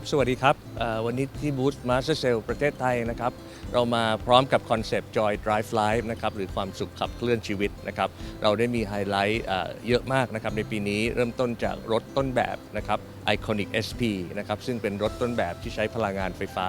ับสวัสดีครับ วันนี้ที่บูธมาสเตอร์เซลประเทศไทยนะครับ เรามาพร้อมกับคอนเซปต์ Joy Drive Life นะครับ หรือความสุขขับเคลื่อนชีวิตนะครับ เราได้มีไฮไลท์เอ่อเยอะมากนะครับ ในปีนี้เริ่มต้นจากรถต้นแบบนะครับ Iconic SP นะครับ ซึ่งเป็นรถต้นแบบที่ใช้พลังงานไฟฟ้า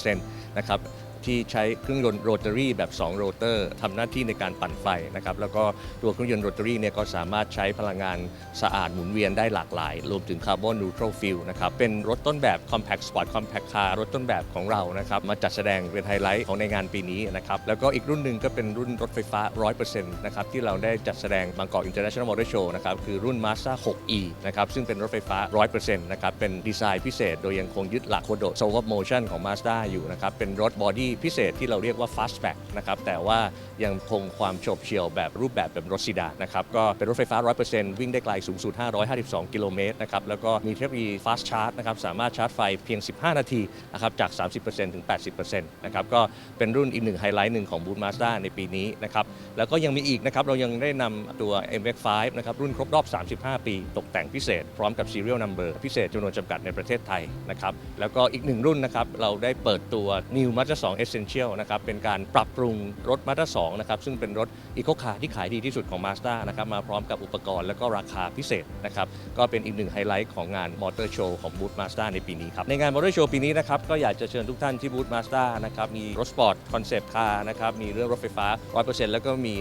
100%นะครับ ที่ใช้เครื่องยนต์โรตารี่แบบ 2 โรเตอร์ทำหน้าที่ในการปั่นไฟนะครับแล้วก็ตัวเครื่องยนต์โรตารี่เนี่ยก็สามารถใช้พลังงานสะอาดหมุนเวียนได้หลากหลาย รวมถึงคาร์บอนนูทรัลฟิลนะครับเป็นรถต้นแบบ Compact Sport Compact Car รถต้นแบบของเรานะครับมาจัดแสดงเป็นไฮไลท์ของในงานปีนี้นะครับแล้วก็อีกรุ่นหนึ่งก็เป็นรุ่นรถไฟฟ้า 100%นะครับที่เราได้จัดแสดงบางกอก International Motor Show นะครับคือรุ่น Mazda 6e นะครับซึ่งเป็นรถไฟฟ้า 100%นะครับเป็นดีไซน์พิเศษ โดยยังคงยึดหลักโคโด s o f Motion ของ Mazda อยู่นะครับเป็นรถบอดีพิเศษที่เราเรียกว่า Fastback นะครับแต่ว่ายังคงความโฉบเฉี่ยวแบบรูปแบบแบบรถซีดานนะครับก็เป็นรถไฟฟ้า 100%วิ่งได้ไกลสูงสุด 552 กิโลเมตรนะครับแล้วก็มีเทคโนโลยี Fast Charge นะครับสามารถชาร์จไฟเพียง 15 นาทีนะครับจาก 30%ถึง 80%นะครับก็เป็นรุ่นอีกหนึ่งไฮไลท์หนึ่งของบูธมาสด้าในปีนี้นะครับแล้วก็ยังมีอีกนะครับเรายังได้นำตัว MX5 นะครับรุ่นครบรอบ 35 ปี ตกแต่งพิเศษ พร้อมกับ Serial Number พิเศษจำนวนจำกัดในประเทศไทยนะครับแล้วก็อีกหนึ่งรุ่นนะครับเราได้เปิดตัว New Mazda 2 Essential นะครับเป็นการปรับปรุงรถ Mazda 2นะครับซึ่งเป็นรถอีโคคาร์ที่ขายดีที่สุดของ Mazda นะครับมาพร้อมกับอุปกรณ์และก็ราคาพิเศษนะครับก็เป็นอีกหนึ่งไฮไลท์ของงานมอเตอร์โชว์ของบูธมาสด้าในปีนี้ครับในงานมอเตอร์โชว์ปีนี้นะครับก็อยากจะเชิญทุกท่านที่บูธมาสด้านะครับมีรถสปอร์ตคอนเซปต์คาร์นะครับมีเรื่องรถไฟฟ้า 100%แล้วก็มี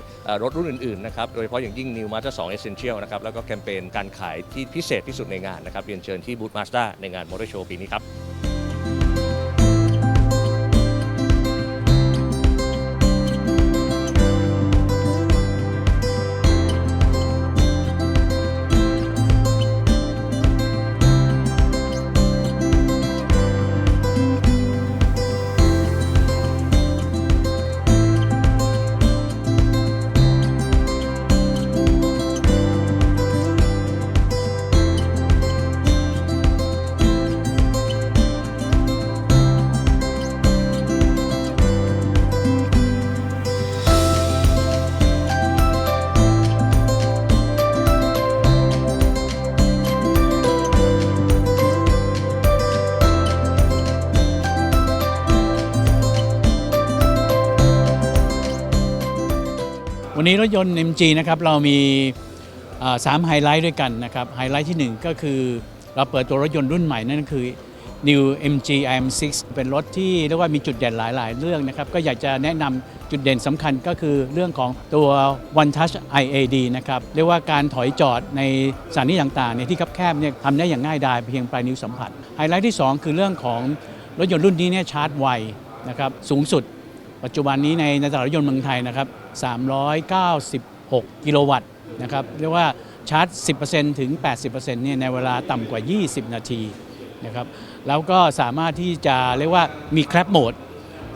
รถรุ่นอื่นๆนะครับโดยเฉพาะอย่างยิ่ง New Mazda 2 Essential นะครับแล้วก็แคมเปญการขายที่พิเศษที่สุดในงานนะครับเรียนเชิญที่บูธมาสด้าในงานมอเตอร์โชว์ปีนี้ครับ นนี้รถยนต์ MG นะครับเรามีสามไฮไลท์ด้วยกันนะครับไฮไลท์ที่ 1 ก็คือเราเปิดตัวรถยนต์รุ่นใหม่นั่นคือ New MG IM6 เป็นรถที่เรียกว่ามีจุดเด่นหลาย ๆ เรื่องนะครับ ก็อยากจะแนะนำจุดเด่นสำคัญก็คือเรื่องของตัว One Touch IAD นะครับ เรียกว่าการถอยจอดในสถานที่ต่างๆเนี่ยที่แคบๆเนี่ยทำได้อย่างง่ายดายเพียงปลายนิ้วสัมผัส ไฮไลท์ที่ 2 คือเรื่องของรถยนต์รุ่นนี้เนี่ยชาร์จไวนะครับสูงสุด ปัจจุบันนี้ในในตลาดรถยนต์เมืองไทยนะครับ 396 กิโลวัตต์นะครับ เรียกว่าชาร์จ 10%ถึง 80%เนี่ยในเวลาต่ำกว่า 20 นาทีนะครับ แล้วก็สามารถที่จะเรียกว่ามีแคปโหมด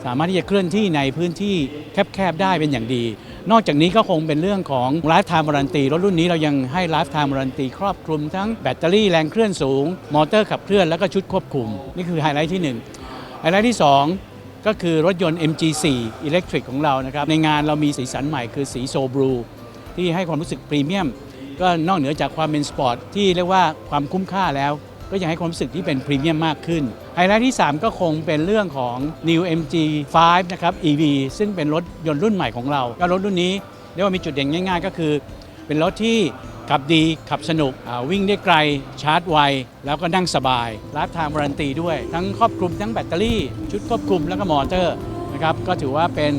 สามารถที่จะเคลื่อนที่ในพื้นที่แคบๆได้เป็นอย่างดี นอกจากนี้ก็คงเป็นเรื่องของไลฟ์ไทม์วารันตีรถรุ่นนี้เรายังให้ไลฟ์ไทม์วารันตีครอบคลุมทั้งแบตเตอรี่แรงเคลื่อนสูง มอเตอร์ขับเคลื่อนแล้วก็ชุดควบคุม นี่คือไฮไลท์ที่หนึ่งไฮไลท์ที่สอง ก็คือรถยนต์ MG4 Electric ของเรานะครับ ในงานเรามีสีสันใหม่คือสีโซบลูที่ให้ความรู้สึกพรีเมียม ก็นอกเหนือจากความเป็นสปอร์ตที่เรียกว่าความคุ้มค่าแล้ว ก็ยังให้ความรู้สึกที่เป็นพรีเมียมมากขึ้นไฮไลท์ที่ 3 ก็คงเป็นเรื่องของ New MG5 นะครับ EV ซึ่งเป็นรถยนต์รุ่นใหม่ของเรา ก็รถรุ่นนี้เรียกว่ามีจุดเด่นง่าย ๆ ก็คือ เป็นรถที่ ขับดีขับสนุกวิ่งได้ไกลชาร์จไว แล้วก็นั่งสบายรับทางวารันตีด้วย ทั้งครอบคลุมทั้งแบตเตอรี่ ชุดควบคุมแล้วก็มอเตอร์นะครับก็ถือว่าเป็น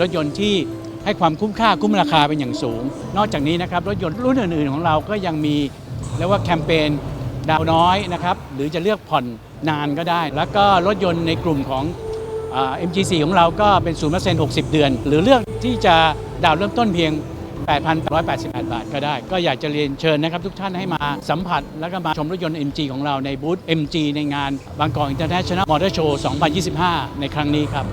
รถยนต์ที่ให้ความคุ้มค่าคุ้มราคาเป็นอย่างสูง นอกจากนี้นะครับรถยนต์รุ่นอื่นๆของเราก็ยังมีเรียกว่าแคมเปญดาวน้อยนะครับหรือจะเลือกผ่อนนานก็ได้ แล้วก็รถยนต์ในกลุ่มของอ MG4 ของเราก็เป็น 0% 60 เดือน หรือเลือกที่จะดาวเริ่มต้นเพียง 8,888 บาทก็ได้ ก็อยากจะเรียนเชิญนะครับทุกท่านให้มาสัมผัส แล้วก็มาชมรถยนต์ MG ของเราในบูธ MG ในงานบางกอกอินเตอร์เนชั่นแนลมอเตอร์โชว์ 2025 ในครั้งนี้ครับ